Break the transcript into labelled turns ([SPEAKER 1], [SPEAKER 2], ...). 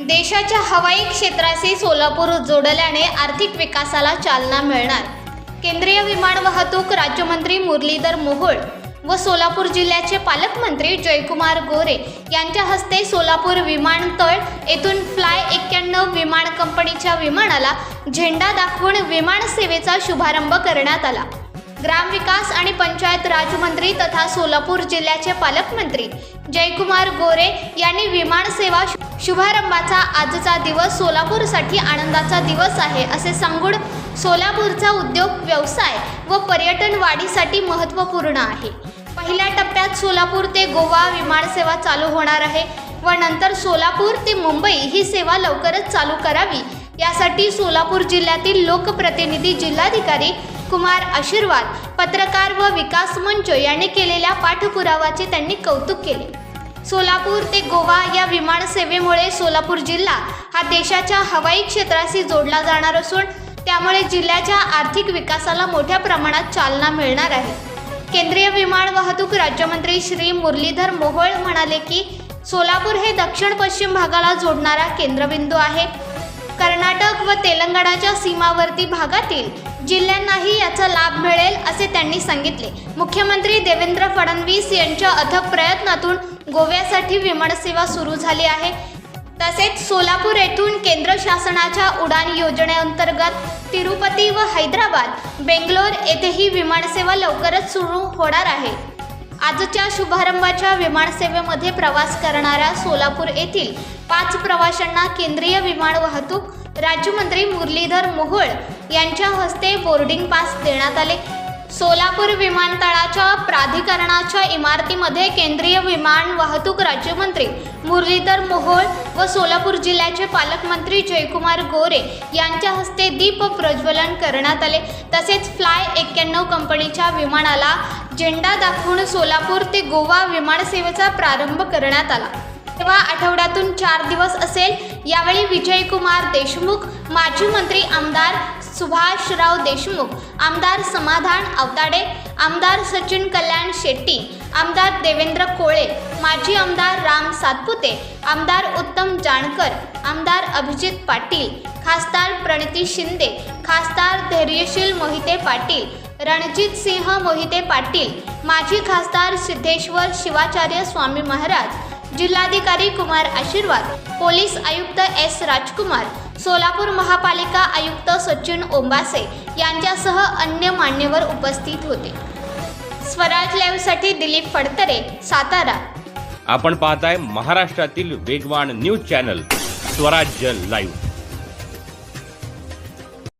[SPEAKER 1] देशाच्या हवाई क्षेत्राशी सोलापूर जोडल्याने आर्थिक विकासाला चालना मिळणार. केंद्रीय विमान वाहतूक राज्यमंत्री मुरलीधर मोहोळ व सोलापूर जिल्ह्याचे पालकमंत्री जयकुमार गोरे यांच्या हस्ते सोलापूर विमानतळ येथून फ्लाय एक्क्याण्णव विमान कंपनीच्या विमानाला झेंडा दाखवून विमान सेवेचा शुभारंभ करण्यात आला. ग्रामविकास आणि पंचायत राजमंत्री तथा सोलापूर जिल्ह्याचे पालकमंत्री जयकुमार गोरे यांनी विमान सेवा शु- शुभारंभाचा आजचा दिवस सोलापूरसाठी आनंदाचा दिवस आहे असे सांगून सोलापूरचा उद्योग व्यवसाय व पर्यटन वाढीसाठी महत्त्वपूर्ण आहे. पहिल्या टप्प्यात सोलापूर ते गोवा विमानसेवा चालू होणार आहे व नंतर सोलापूर ते मुंबई ही सेवा लवकरच चालू करावी. यासाठी सोलापूर जिल्ह्यातील लोकप्रतिनिधी जिल्हाधिकारी कुमार आशीर्वाद पत्रकार व विकास मंच यांनी केलेल्या पाठपुरावाचे त्यांनी कौतुक केले. सोलापूर ते गोवा या विमानसेवेमुळे सोलापूर जिल्हा हा देशाच्या हवाई क्षेत्राशी जोडला जाणार असून त्यामुळे जिल्ह्याच्या आर्थिक विकासाला मोठ्या प्रमाणात चालना मिळणार आहे. केंद्रीय विमान वाहतूक राज्यमंत्री श्री मुरलीधर मोहोळ म्हणाले की सोलापूर हे दक्षिण पश्चिम भागाला जोडणारा केंद्रबिंदू आहे. कर्नाटक व तेलंगणाच्या सीमावर्ती भागातील जिल्ह्यांनाही याचा लाभ मिळेल असे त्यांनी सांगितले. मुख्यमंत्री देवेंद्र फडणवीस यांच्या अथक प्रयत्नातून गोव्यासाठी विमानसेवा सुरू झाली आहे. तसेच सोलापूर येथून केंद्र शासनाच्या उडान योजनेअंतर्गत तिरुपती व हैदराबाद बेंगलोर येथेही विमानसेवा लवकरच सुरू होणार आहे. आजच्या शुभारंभाच्या विमानसेवेमध्ये प्रवास करणाऱ्या सोलापूर येथील पाच प्रवाशांना केंद्रीय विमान वाहतूक राज्यमंत्री मुरलीधर मोहोळ यांच्या हस्ते बोर्डिंग पास देण्यात आले. सोलापूर विमानतळाच्या प्राधिकरणाच्या इमारतीमध्ये केंद्रीय विमान वाहतूक राज्यमंत्री मुरलीधर मोहोळ व सोलापूर जिल्ह्याचे पालकमंत्री जयकुमार गोरे यांच्या हस्ते दीप प्रज्वलन करण्यात आले. तसेच फ्लाय एक्क्याण्णव कंपनीच्या विमानाला झेंडा दाखवून सोलापूर ते गोवा विमानसेवेचा प्रारंभ करण्यात आला. तेव्हा आठवड्यातून चार दिवस असेल. यावेळी विजयकुमार देशमुख माजी मंत्री आमदार सुभाषराव देशमुख आमदार समाधान आवताडे आमदार सचिन कल्याण शेट्टी आमदार देवेंद्र कोळे माजी आमदार राम सातपुते आमदार उत्तम जानकर आमदार अभिजित पाटील खासदार प्रणिती शिंदे खासदार धैर्यशील मोहिते पाटील रणजित सिंह मोहिते पाटील माजी खासदार सिद्धेश्वर शिवाचार्य स्वामी महाराज जिल्हाधिकारी कुमार आशीर्वाद पोलीस आयुक्त एस राजकुमार सोलापूर महापालिका आयुक्त सचिन ओंबासे यांच्यासह अन्य मान्यवर उपस्थित होते. स्वराज लाईव्हसाठी दिलीप फडतरे सातारा.
[SPEAKER 2] आपण पाहताय महाराष्ट्रातील वेगवान न्यूज चॅनल स्वराज्य लाईव्ह.